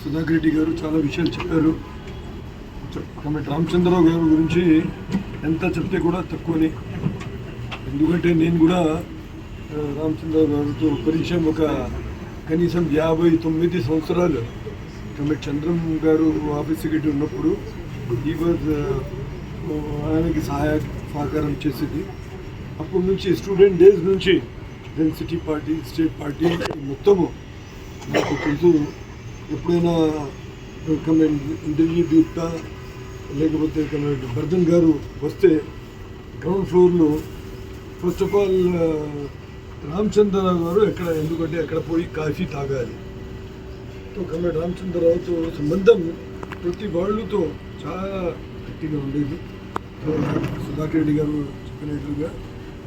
సుధాకర్ రెడ్డి గారు చాలా విషయాలు చెప్పారు. కమిటీ రామచంద్రరావు గారి గురించి ఎంత చెప్తే కూడా తక్కువని. ఎందుకంటే నేను కూడా రామచంద్రరావు గారితో పరిచయం ఒక కనీసం యాభై తొమ్మిది సంవత్సరాలు. కమిటీ చంద్రం గారు ఆఫీస్ సెక్రటరీ ఉన్నప్పుడు ఈ ఆయనకి సహాయ సహకారం చేసేది. అప్పటి నుంచి స్టూడెంట్ డేస్ నుంచి then city party state party మొత్తము. నాకు తెలుసు ఎప్పుడైనా కమెంట్ ఇంటర్వ్యూ దీప్తా లేకపోతే కమెంట్ బర్ధన్ గారు వస్తే గ్రౌండ్ ఫ్లోర్లో ఫస్ట్ ఆఫ్ ఆల్ రామచంద్రరావు గారు ఎక్కడ ఎందుకంటే ఎక్కడ పోయి కాఫీ తాగాలి. తో కమెంట్ రామచంద్రరావుతో సంబంధం ప్రతి వాళ్ళతో చాలా గట్టిగా ఉండేది. సుధాకర్ రెడ్డి గారు చెప్పినట్లుగా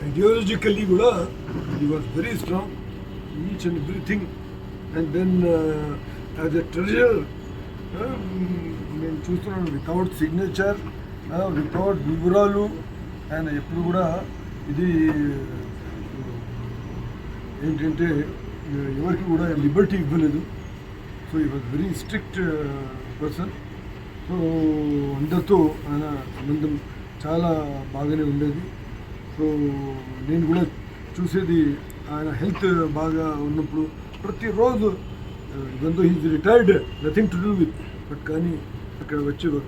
ఐడియాలజికల్లీ కూడా he was very strong each and everything and then as a treasure నేను చూస్తున్నాం వితౌట్ సిగ్నేచర్ వితౌట్ వివరాలు. ఆయన ఎప్పుడు కూడా ఇది ఏంటంటే ఎవరికి కూడా లిబర్టీ ఇవ్వలేదు. So he was very strict person so అందరితో ఆయన సంబంధం చాలా బాగానే ఉండేది. సో నేను కూడా చూసేది ఆయన హెల్త్ బాగా ఉన్నప్పుడు ప్రతిరోజు ఇదంతా he's retired nothing to do with but కానీ అక్కడ వచ్చి ఒక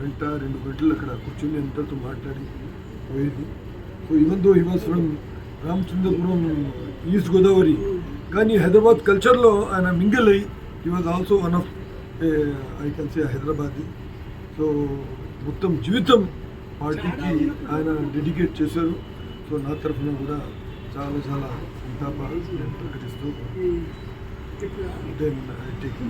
గంట- రెండు గంటలు అక్కడ కూర్చొని అందరితో మాట్లాడి పోయేది. So even though he was from Ramachandrapuram East Godavari కానీ హైదరాబాద్ కల్చర్లో ఆయన మింగిల్ అయ్యి he was also one of I can say Hyderabad. So మొత్తం జీవితం పార్టీకి ఆయన డెడికేట్ చేశారు. సో నా తరఫున కూడా చాలా చాలా సంతాప ప్రకటిస్తూ దెన్ ఐ టేక్